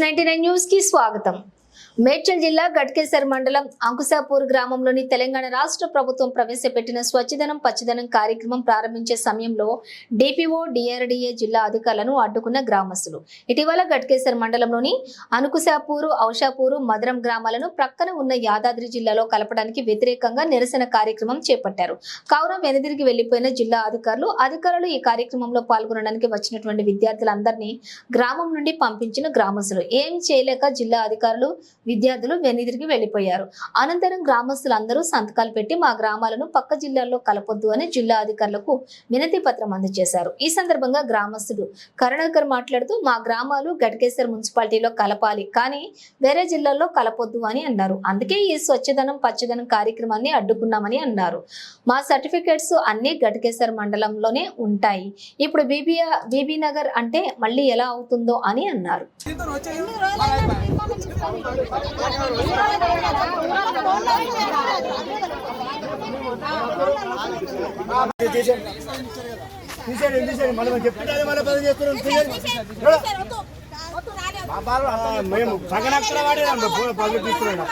News ninety nine న్యూస్కి స్వాగతం. మేడ్చల్ జిల్లా గట్కేసర్ మండలం అంకుశాపూర్ గ్రామంలోని తెలంగాణ రాష్ట్ర ప్రభుత్వం ప్రవేశపెట్టిన స్వచ్ఛదనం పచ్చదనం కార్యక్రమం ప్రారంభించే సమయంలో డిపిఓ డిఆర్డీఏ జిల్లా అధికారులను అడ్డుకున్న గ్రామస్తులు. ఇటీవల గట్కేసర్ మండలంలోని అనుకుశాపూరు ఔషాపూరు మదరం గ్రామాలను ప్రక్కన ఉన్న యాదాద్రి జిల్లాలో కలపడానికి వ్యతిరేకంగా నిరసన కార్యక్రమం చేపట్టారు. కావున వెనుదిరిగి వెళ్ళిపోయిన జిల్లా అధికారులు అధికారులు ఈ కార్యక్రమంలో పాల్గొనడానికి వచ్చినటువంటి విద్యార్థులందరినీ గ్రామం నుండి పంపించిన గ్రామస్తులు. ఏం చేయలేక జిల్లా అధికారులు విద్యార్థులు వెనుదిరిగి వెళ్ళిపోయారు అనంతరం గ్రామస్తులందరూ సంతకాలు పెట్టి మా గ్రామాలను పక్క జిల్లాల్లో కలపొద్దు అని జిల్లా అధికారులకు వినతి పత్రం అందజేశారు. ఈ సందర్భంగా గ్రామస్తుడు కరుణాకర్ మాట్లాడుతూ మా గ్రామాలు గట్కేసర్ మున్సిపాలిటీలో కలపాలి కానీ వేరే జిల్లాల్లో కలపొద్దు అని అన్నారు. అందుకే ఈ స్వచ్ఛదనం పచ్చదనం కార్యక్రమాన్ని అడ్డుకున్నామని అన్నారు. మా సర్టిఫికేట్స్ అన్ని గట్కేసర్ మండలంలోనే ఉంటాయి. ఇప్పుడు బీబీ బీబీ నగర్ అంటే మళ్ళీ ఎలా అవుతుందో అని అన్నారు. తీసేయండి తీసేయండి మళ్ళీ మనం చెప్తుంటే మళ్ళీ పదవి చేస్తున్నాం మేము సగనక్కడ వాడేదాం పదవి తీసుకున్నాడు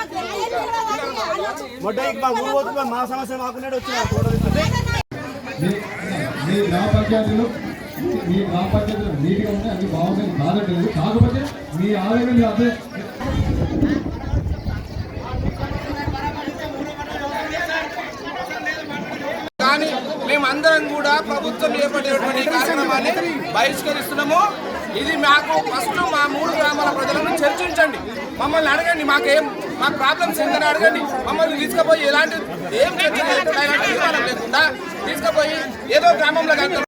మొట్టకి మా ఊరు పోతుంది మా సమస్య మాకున్నాడు వచ్చిన ఫోటో తీసుకుంటే మీ గ్రామ పంచాయతీలో మీ గ్రామ పంచాయతీలో నీట్గా ఉంటే అన్ని బాగుంటాయి కాదంటలేదు కాకపోతే మీ ఆరోగ్యం అదే కానీ మేమందరం కూడా ప్రభుత్వం చేపట్టేటువంటి కార్యక్రమాన్ని బహిష్కరిస్తున్నాము. ఇది మాకు ఫస్ట్ మా మూడు గ్రామాల ప్రజలను చర్చించండి. మమ్మల్ని అడగండి మాకేం మా ప్రాబ్లమ్స్ ఏంటని అడగండి. మమ్మల్ని తీసుకుపోయి ఎలాంటి ఏం లేకుండా తీసుకుపోయి ఏదో గ్రామంలో